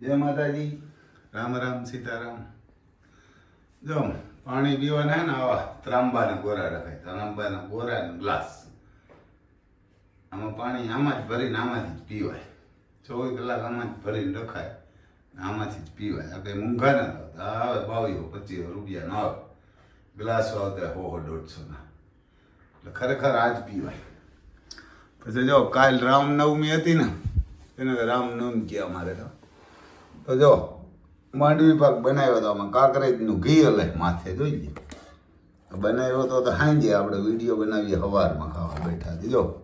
જય માતાજી. રામ રામ, સીતારામ. જો, પાણી પીવાના ને આવા ત્રાંબાના ગોરા રખાય. ત્રાંબાના ગોરા ગ્લાસ. આમાં પાણી આમાં જ ભરીને આમાંથી જ પીવાય. ચોવીસ કલાક આમાં જ ભરીને રખાય. આમાંથી જ પીવાય. આ કંઈ મૂંઘા ના આવતા આવે બાવીઓ, પચીસો રૂપિયા ન આવે. ગ્લાસો આવતા હોહો દોઢસોના. એટલે ખરેખર આ જ પીવાય. પછી જો, કાલ રામનવમી હતી ને, એને રામનવમી કહે અમારે તો. તો જો, માંડવી પાક બનાવ્યો તો આમાં કાંકરેજનું ઘી હલે માથે જોઈ લે. બનાવ્યો તો તો સાંજે આપણે વીડિયો બનાવીએ સવારમાં ખાવા બેઠા હતી જો,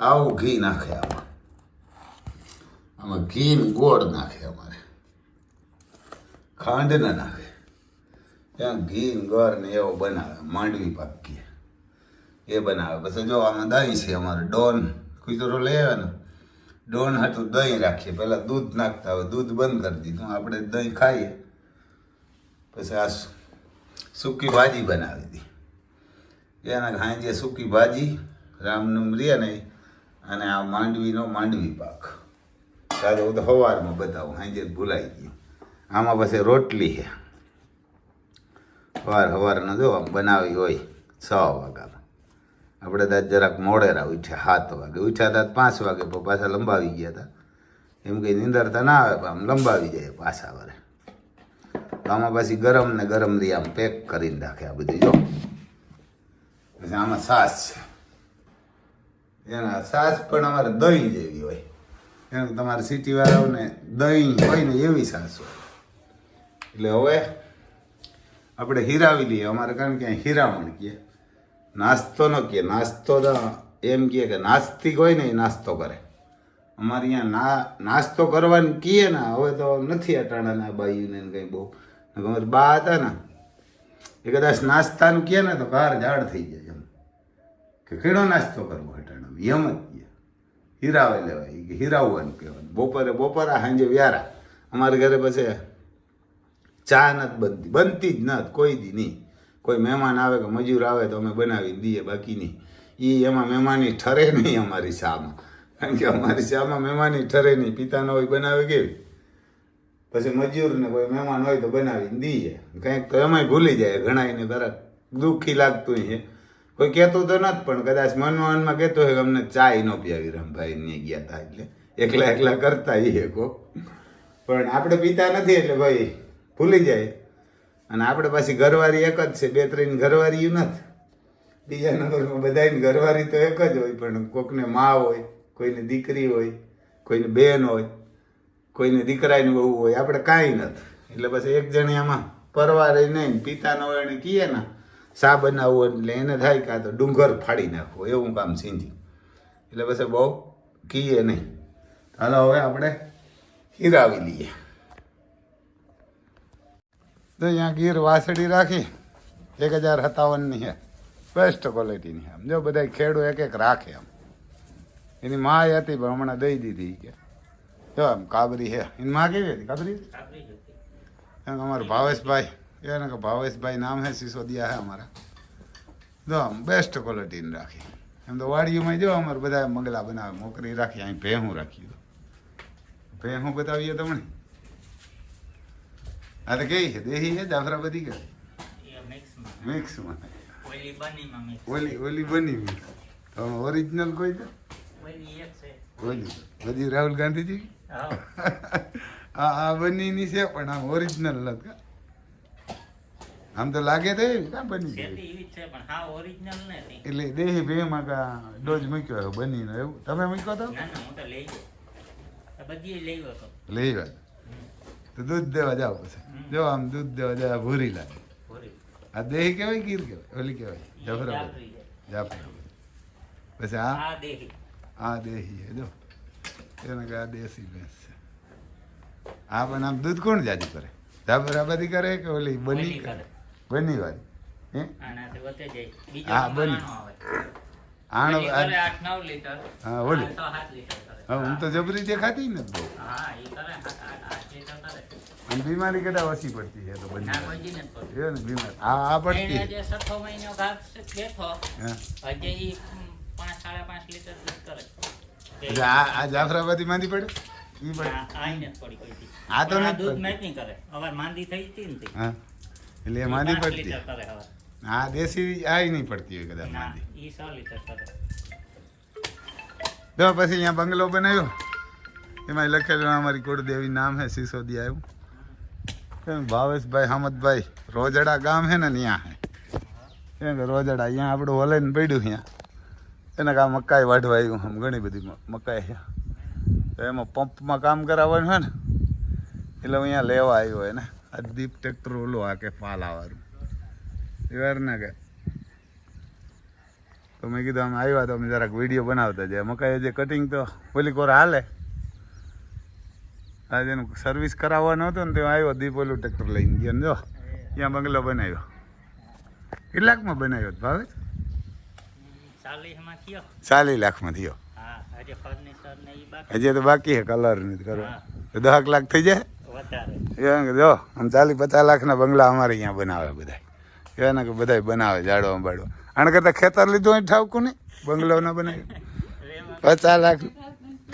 આવું ઘી નાખે આમાં. આમાં ઘી ગોળ નાખે અમારે. ખાંડ ના નાખે. ત્યાં ઘી ગોળ ને એવો બનાવે, માંડવી પાક કે એ બનાવે. પછી જો આમાં દાઈ છે અમારે, ડોન. કુતરો લઈ આવે ને. ડોન હતું દહીં રાખીએ. પહેલાં દૂધ નાખતા હોય, દૂધ બંધ કરી દીધું. આપણે દહીં ખાઈએ. પછી આ સૂકી ભાજી બનાવી હતી એના સાંજે સૂકી ભાજી રામનમ રે ને અને આ માંડવીનો માંડવી પાક. ત્યારે હું તો સવારમાં બતાવું સાંજે ભૂલાઈ ગયું. આમાં પછી રોટલી છે. સવાર સવારનો જો આમ બનાવી હોય, છ વાગ્યામાં. આપણે દાદ જરાક મોડેરા ઉઠ્યા, સાત વાગે. ઉઠ્યા હતા પાંચ વાગે, પણ પાછા લંબાવી ગયા હતા. એમ કંઈ નિંદરતા ના આવે, પણ આમ લંબાવી જાય પાછા વરે. તો આમાં પછી ગરમ ને ગરમ રહી આમ પેક કરીને રાખે આ બધું, જો. પછી આમાં સાસ છે. એના સાસ પણ અમારે દહીં જેવી હોય. એમ તમારે સિટીવાળાઓને દહીં હોય ને એવી સાસ હોય. એટલે હવે આપણે હીરાવી લઈએ. અમારે કારણ કે અહીં હીરામણ કહે નાસ્તો ન કહે નાસ્તો તો એમ કહે કે નાસ્તિક હોય ને એ નાસ્તો કરે. અમારે અહીંયા ના, નાસ્તો કરવાનું કહીએ ને, હવે તો નથી અટાણાના બાયુને કંઈ બહુ. અમારે બા હતા ને, એ કદાચ નાસ્તાનું કહે ને તો બહાર ઝાડ થઈ જાય એમ. કે કેળો નાસ્તો કરવો અટાણામાં? એમ જ કહે હીરાવે લેવાય. કે હીરાવવાનું કહેવાનું બપોરે, બપોરા, સાંજે વ્યારા. અમારે ઘરે પછી ચા નથી બનતી. બનતી જ નથી, કોઈ દી નહીં. કોઈ મહેમાન આવે કે મજૂર આવે તો અમે બનાવી દઈએ, બાકી નહીં. એ એમાં મહેમાની ઠરે નહીં અમારી શામાં. કારણ કે અમારી શામાં મહેમાની ઠરે નહીં. પિતાનો હોય બનાવે કેવી? પછી મજૂરને કોઈ મહેમાન હોય તો બનાવી દઈએ. કંઈક તો એમાંય ભૂલી જાય. ઘણાને તરત દુઃખી લાગતું છે કોઈ કહેતું તો નથી, પણ કદાચ મનમાં મનમાં કહેતો હોય કે અમને ચાય ન પીવી રમભાઈ ને ગયા હતા એટલે. એકલા એકલા કરતા એ કો પણ આપણે પીતા નથી એટલે ભાઈ ભૂલી જાય. અને આપણે પાછી ઘરવાળી એક જ છે, બે ત્રણ ઘરવારી નથી. બીજા નંબરમાં બધાની ઘરવાળી તો એક જ હોય, પણ કોકને મા હોય, કોઈને દીકરી હોય, કોઈને બેન હોય, કોઈને દીકરાની બહુ હોય, આપણે કાંઈ નથી. એટલે પછી એક જણી આમાં પરવારે નહીં પિતા ન હોય એને કહીએ ને, સા બનાવવું એટલે એને થાય કાં તો ડુંગર ફાડી નાખવો એવું કામ સિંધી એટલે પછી બહુ કહીએ નહીં. હાલો, હવે આપણે હિરાવી લઈએ. તો અહીંયા ગીર વાસળી રાખી. એક હજાર સત્તાવનની છે. બેસ્ટ ક્વોલિટીની આમ. જો બધા ખેડૂ એક એક રાખે આમ. એની માય હતી, પણ હમણાં દઈ દીધી કે. જો આમ કાબરી છે. એની માં કેવી હતી? કાબરી? અમારા ભાવેશભાઈ. એને કે ભાવેશભાઈ નામ હે, સિસોદિયા હે અમારા. જો આમ બેસ્ટ ક્વોલિટીની રાખી. એમ તો વાડીઓમાં જો અમારે બધા મંગલા બનાવે, મોકરી રાખી, અહીં ભેહું રાખી ભેહું બતાવીએ તમને. આ તો કઈ છે? દેહી છે? બધી કે મિક્સમાં ઓલી ઓલી બની મિક્સ તમે ઓરિજિનલ કોઈ છે? ઓલી બધી રાહુલ ગાંધીજી? આ આ બનીની છે પણ આમ ઓરિજિનલ નથી આમ તો લાગે તો કા બની એટલે દેહી ભેમાં કા ડોઝ મૂક્યો હોય બનીનો એવું? તમે મૂક્યો તો? લઈ વાત તો દૂધ દેવા જાવ પછી. જો આમ દૂધ દેવા ભૂરી લાગે આ દેહી કહેવાય ગીર કહેવાય ઓલી કહેવાય જફરાબાદ જાફરાબાદ પછી આ આ દેહી જો એને કે આ દેશી ભેંસ છે આ પણ આમ દૂધ કોણ જાજુ કરે જાફરાબાદી કરે કે ઓલી બની કરે. બની વાળી હે હા, બની. આણ હા, ઓલી. હા હું તો જબરી દેખાતી ને બહુ હા ઈ કરે અને બીમારી કદાચ ઓછી પડતી છે તો પડતું. એ ને બીમારી. આ આ પડતી જે છઠ્ઠો મહિનો ભાગ બેઠો હજી ઈ પાંચ સાડા પાંચ લીટર દૂધ કરે આ આ જાફરાબાદી માંદી પડે. આ તો દૂધ મેચ નહીં કરે. અવાર માંદી થઈ હતી ને હા. એટલે એ માંદી પડતી. હા દેશી આ નહીં પડતી હોય કદાચ માંદી. ઈ સો લીટર કરે. તો પછી અહીંયા બંગલો બનાવ્યો. એમાં લખેલું અમારી કુળદેવી નામ હે સિસોદી કેમ ભાવેશભાઈ, હમદભાઈ, રોજડા ગામ હે ને ત્યાં હે. કેમ કે રોજડા અહીંયા આપણું હલાઈને પડ્યું ત્યાં એને કા મકાઈ વાઢવા આવ્યું આમ ઘણી બધી મકાઈ છે તો એમાં પંપમાં કામ કરાવવાનું હોય ને, એટલે હું અહીંયા લેવા આવ્યો એને આ દીપ ટ્રેક્ટર ઓલો આ કે ફાલાવાળું એ ના કે. તો મેં કીધું અમે આવ્યા તો અમે જરાક વીડિયો બનાવતા જાય મકાઈ જે કટિંગ તો, ઓલી કોર હાલે? આજે એનું સર્વિસ કરાવવાનું હતું ને તો આવ્યો દીપોલું ટ્રેક્ટર લઈને ગયો જો ત્યાં બંગલો બનાવ્યો. કેટલાકમાં બનાવ્યો ભાવે ચાલીસ લાખમાં થયો. હજી ને તો બાકી છે કલર ને કરો હા. તો દહક લાખ થઈ જાય? એમ કે જો આમ ચાલીસ પચાસ લાખના બંગલા અમારે અહીંયા બનાવે બધા એના કે બધા બનાવે જાડો અંબાડો આને કરતાં ખેતર લીધું હોય ઠાવકું નહીં? બંગલો ના બનાવ્યો. પચાસ લાખ.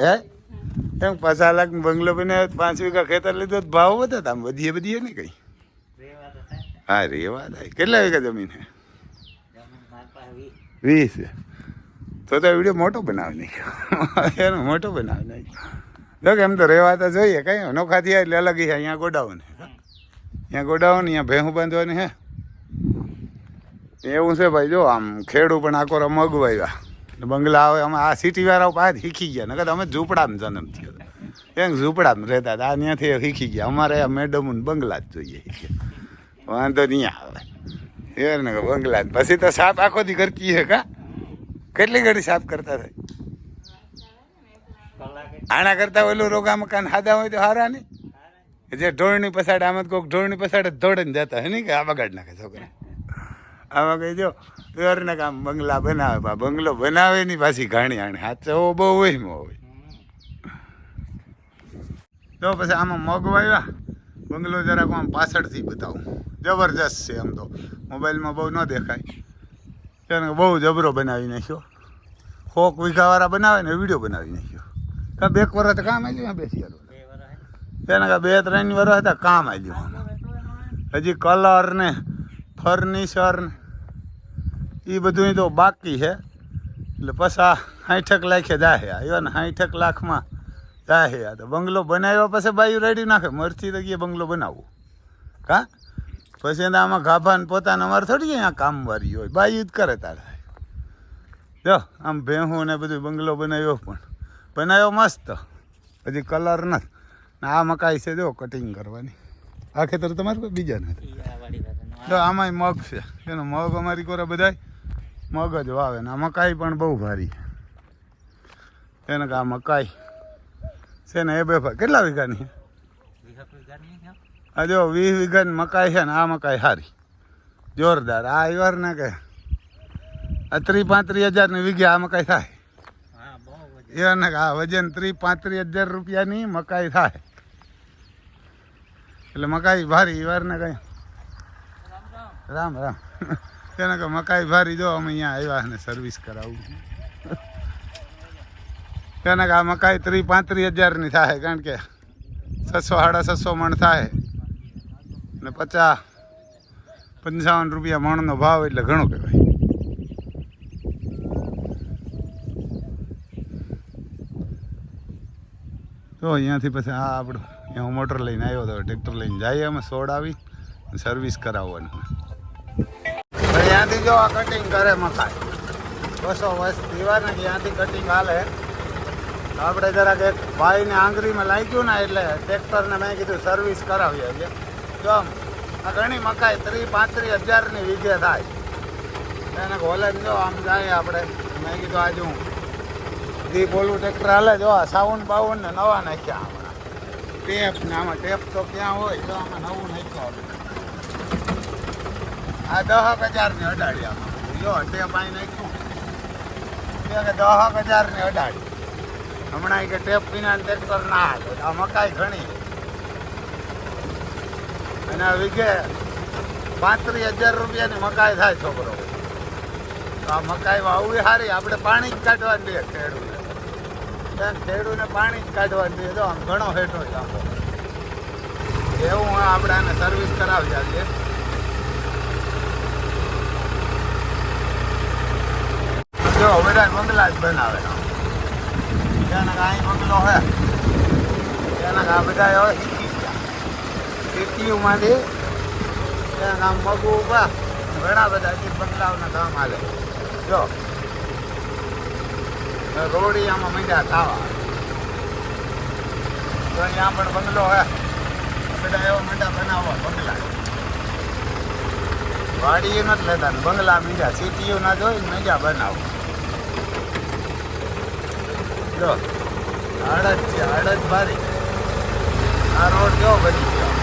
હે? એમ પચાસ લાખ બંગલો બને પાંચ વીઘા ખેતર લીધો ભાવ વધે આમ વધીએ વધીએ ને કઈ. રેવા હા રે વાત થાય કેટલા વીઘા જમીન પાસે વીસ. તો તો વીડિયો મોટો બનાવી નાખ્યો. એનો મોટો બનાવી નાખ્યો. જો એમ તો રહેવા તો જોઈએ, કઈ અનોખા એટલે અલગ છે, અહીંયા ગોડાઉન અહીંયા ગોડાઉન, અહીંયા ભેહું બાંધવાની હે એવું છે ભાઈ, જો આમ ખેડૂ પણ આખો મગવાવ્યા બંગલા આવે અમે આ સિટી વાળા પાસે શીખી ગયા. નકર અમે ઝૂંપડામાં જન્મ થયો એમ ઝૂંપડામાં રહેતા હતા. ત્યાંથી શીખી ગયા. અમારે આ મેડમ બંગલા જ જોઈએ વાંધો નહીં આવે. એ ને બંગલા. પછી તો સાફ આખો દી કરતી હે કા? કેટલી ઘડી સાફ કરતા થાય? આના કરતા ઓલું રોગા મકાન હાદા હોય તો હારા નહીં? જે ઢોળની પસાડ આમાં કોઈક ઢોળની પસાડ દોડીને જતા હે નહીં કે આ બગાડ નાખે છોકરા? આમાં કઈ ઘરને ને કામ બંગલા બનાવે પા બંગલો બનાવે ની પાછી ઘાણી આણે. હાથ બહુ હોય હોય. તો પછી આમાં મગ વાવ્યા. બંગલો જરાક આમ પાછળથી બતાવું. જબરજસ્ત છે આમ તો. મોબાઈલમાં બહુ ન દેખાય. તેને બહુ જબરો બનાવી નાખ્યો. હોક વીઘાવાળા બનાવે ને વીડિયો બનાવી નાખ્યો. કાં બે એક વર્ષ કામ આવ્યું બેસી બે વરસ કાં બે ત્રણ વર્ષ હતા કામ આવ્યું હજી કલર ને ફર્નિચર ને એ બધું તો બાકી છે. એટલે પછા સાઠક લાખે દાહ્યા આવ્યો ને સાઠક લાખમાં આ. તો બંગલો બનાવ્યો પછી બાયું રેડી નાખે. મરથી તો ગયે બંગલો બનાવવો. કા? પછી એને આમાં ગાભાને પોતાના અમારે થોડી અહીંયા કામવાળી હોય. બાયું જ કરે તારે. જો આમ ભેહું ને બધું બંગલો બનાવ્યો પણ. બનાવ્યો મસ્ત. હજી કલર નથી. ને આ મકાઈ છે જો કટિંગ કરવાની. આ ખેતર તમારું કોઈ બીજા નથી. તો આમાંય મગ છે. એનો મગ અમારી કોરે બધાય મગ જ વાવે ને મકાઈ પણ બહુ ભારી. એને કે આ મકાઈ છે ને એ બે કેટલા વીઘાની? આ જો વીસ વીઘાની મકાઈ છે ને આ મકાઈ સારી જોરદાર. આ ઈવાર ને કે આ ત્રીસ પાંત્રીસ હજારની વીઘે આ મકાઈ થાય. એને આ વજન ત્રીસ પાંત્રીસ હજાર રૂપિયાની મકાઈ થાય. એટલે મકાઈ ભારી વાર ને કઈ. રામ રામ. તેને કે મકાઈ ભારી જો અમે અહીંયા આવ્યા ને સર્વિસ કરાવું. તેને કે આ મકાઈ ત્રીસ પાંત્રીસ હજારની થાય, કારણ કે છસો, સાડા છસો મણ થાય ને પચાસ, પંચાવન રૂપિયા મણનો ભાવ એટલે ઘણો કહેવાય. તો અહીંયાથી પછી આ આપણું હું મોટર લઈને આવ્યો હતો ટ્રેક્ટર લઈને જઈએ અમે સોડ આવી સર્વિસ કરાવવાનું. અહીંયાથી જો આ કટિંગ કરે મકાઈ. બસો વર્ષ ને ત્યાંથી કટિંગ હાલે. આપણે જરાક એક ભાઈને આંગળીમાં લાગ્યું ને એટલે ટ્રેક્ટરને મેં કીધું સર્વિસ કરાવી આવીએ જો આમ, આ ઘણી મકાઈ ત્રીસ પાંત્રીસ હજારની વીઘે થાય. એને હોલે જો આમ જાય આપણે. મેં કીધું આજે હું દીપ ઓલું ટ્રેક્ટર હાલે, જો આ સાઉન્ડ બાઉન ને નવા નાખ્યા આપણા ટેપ ને આમાં ટેપ તો ક્યાં હોય તો આમાં નવું નાખ્યું આ દહક હજારની અડાડી આમાં. જો ટેપ અહીં નાખ્યું. તે કે દહક હજારની અડાડી. હમણાં કે ટેપ વિના ટ્રેક્ટર ના હાલે. આ મકાઈ ઘણી. અને વીઘે પાંત્રીસ હજાર રૂપિયાની મકાઈ થાય છોકરો. તો આ મકાઈ વાવવી સારી આપણે પાણી જ કાઢવાની દે ખેડૂત ખેડૂને પાણી જ કાઢવા દઈએ તો આમ ઘણો હેઠો છે આમ એવું હોય આપણે આને સર્વિસ કરાવી આવીએ જો બધા બંગલા જ બનાવે. ત્યાંના કાંઈ બંગલો હે. ત્યાંના આ બધા હવે શીખી ગયા સિટીઓમાંથી ત્યાં મગું ઊભા. ઘણા બધા હજી બંગલાઓના કામ હાલે. જો. રોડી આમાં મંડ્યા ખાવા તો અહીંયા પણ બંગલો હે. બધા એવા મંડા બનાવવા બંગલા. વાડીએ નથી લેતા બંગલા મીંડા. સિટીઓ ના જોઈ મજા બનાવો જો આડત છે આડત ભારી આ રોડ કેવો બની ગયો?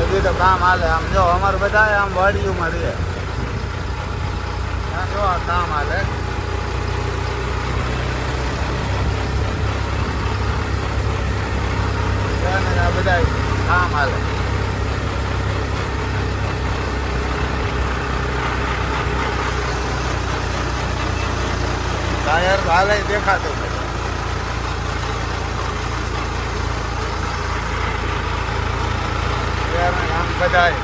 હજી તો કામ હાલે. આમ જો, અમારે બધા આમ વાડીઓમાં રહે. જો કામ હાલે ત્યાં ને આ બધા કામ હાલે. ટાયર હાલે દેખાતું આમ બધાય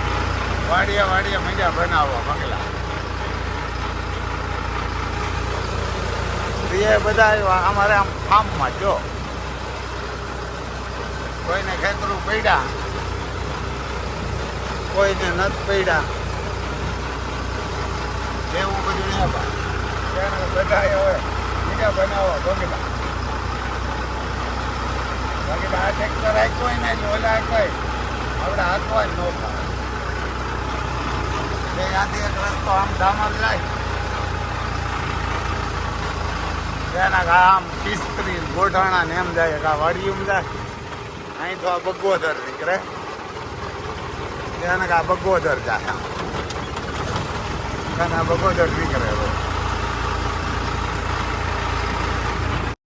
વાડીએ વાડીએ મજા બનાવવા બંગલા એ બધા અમારે આમ ફાર્મમાં જો. કોઈને ખેતરું પડ્યા કોઈને નથી પડ્યા. એવું બધું નહીં આપા બધાએ હવે બીજા બનાવવા બંગલા બાકી આ ટ્રેક્ટર હોય ને એટલે ઓલા કોઈ આપણે હાથવા જ ન થાય. ત્યાંથી એક રસ્તો આમ ડામર જાય. કા આમ પિસ્ત્રી ગોઠાણા ને એમ જાય કા વાડીયું જાય. અહીં તો આ બગોદર નીકળે. તેને આ બગોદર જાય આ બગોદર નીકળે